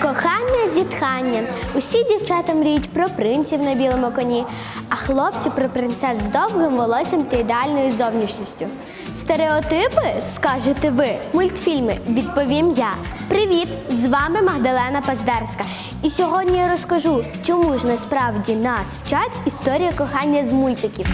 Кохання зітхання. Усі дівчата мріють про принців на білому коні, а хлопці про принцес з довгим волоссям та ідеальною зовнішністю. Стереотипи, скажете ви, мультфільми, відповім я. Привіт! З вами Магдалена Паздерська. І сьогодні я розкажу, чому ж насправді нас вчать історія кохання з мультиків.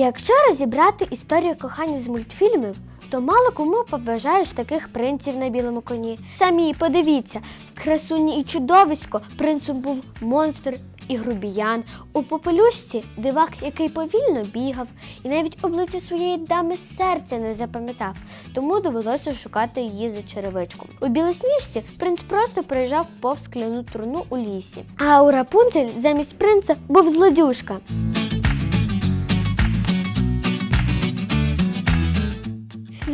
Якщо розібрати історію кохання з мультфільмів, то мало кому побажаєш таких принців на білому коні. Самі подивіться, в красуні і чудовисько принцем був монстр і грубіян. У попелюшці дивак, який повільно бігав, і навіть обличчя своєї дами серця не запам'ятав, тому довелося шукати її за черевичком. У білосніжці принц просто проїжджав повз скляну труну у лісі. А у Рапунцель замість принца був злодюшка.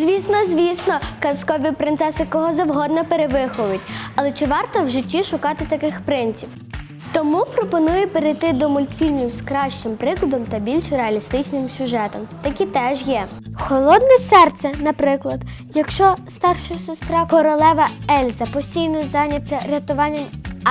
Звісно, звісно, казкові принцеси кого завгодно перевиховують. Але чи варто в житті шукати таких принців? Тому пропоную перейти до мультфільмів з кращим прикладом та більш реалістичним сюжетом. Такі теж є. Холодне серце, наприклад, якщо старша сестра королева Ельза постійно зайнята рятуванням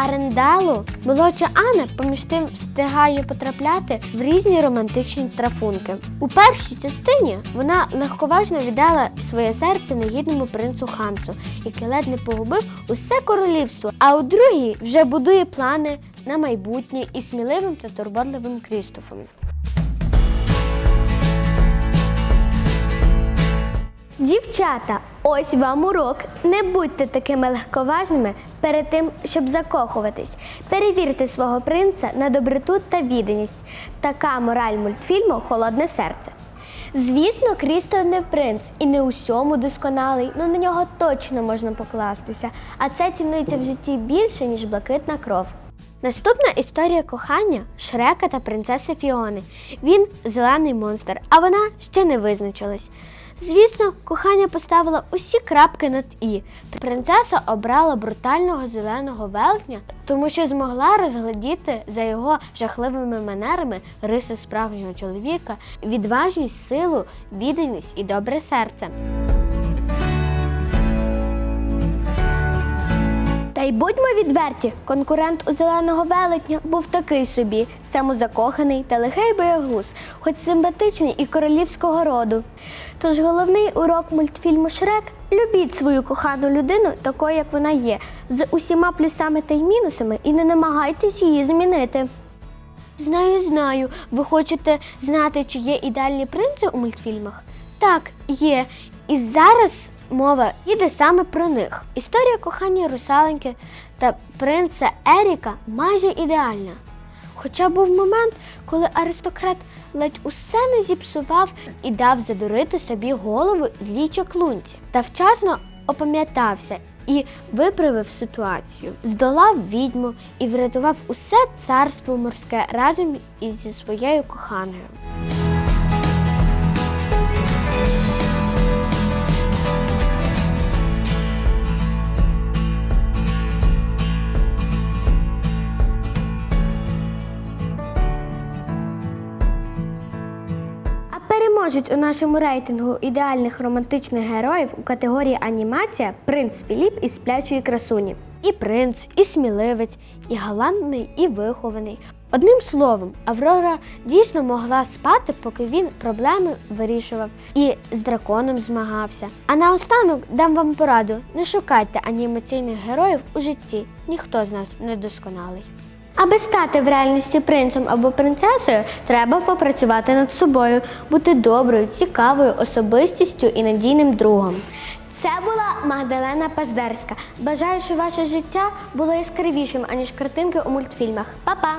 Арендалу, молодша Анна поміж тим встигає потрапляти в різні романтичні трафунки. У першій частині вона легковажно віддала своє серце негідному принцу Хансу, який ледь не погубив усе королівство. А у другій вже будує плани на майбутнє із сміливим та турботливим Крістофом. Дівчата, ось вам урок. Не будьте такими легковажними перед тим, щоб закохуватись. Перевірте свого принца на доброту та відданість. Така мораль мультфільму Холодне серце. Звісно, Крісто не принц і не усьому досконалий, але на нього точно можна покластися. А це цінується в житті більше, ніж блакитна кров. Наступна історія кохання Шрека та принцеси Фіони. Він зелений монстр, а вона ще не визначилась. Звісно, кохання поставила усі крапки над і. Принцеса обрала брутального зеленого велетня, тому що змогла розглядіти за його жахливими манерами риси справжнього чоловіка, відважність, силу, відданість і добре серце. Й будьмо відверті, конкурент у зеленого велетня був такий собі, самозакоханий та лихий боягуз, хоч симпатичний і королівського роду. Тож головний урок мультфільму Шрек любіть свою кохану людину такою, як вона є, з усіма плюсами та й мінусами, і не намагайтесь її змінити. Знаю, знаю. Ви хочете знати, чи є ідеальні принци у мультфільмах? Так, є. І зараз мова йде саме про них. Історія кохання русаленьки та принца Еріка майже ідеальна. Хоча був момент, коли аристократ ледь усе не зіпсував і дав задурити собі голову злій чаклунці, та вчасно опам'ятався і виправив ситуацію, здолав відьму і врятував усе царство морське разом із зі своєю коханою. Переможець у нашому рейтингу ідеальних романтичних героїв у категорії анімація принц Філіп із сплячої красуні. І принц, і сміливець, і галантний, і вихований. Одним словом, Аврора дійсно могла спати, поки він проблеми вирішував і з драконом змагався. А наостанок дам вам пораду: не шукайте анімаційних героїв у житті. Ніхто з нас не досконалий. Аби стати в реальності принцем або принцесою, треба попрацювати над собою, бути доброю, цікавою особистістю і надійним другом. Це була Магдалена Паздерська. Бажаю, щоб ваше життя було яскравішим, аніж картинки у мультфільмах. Па-па!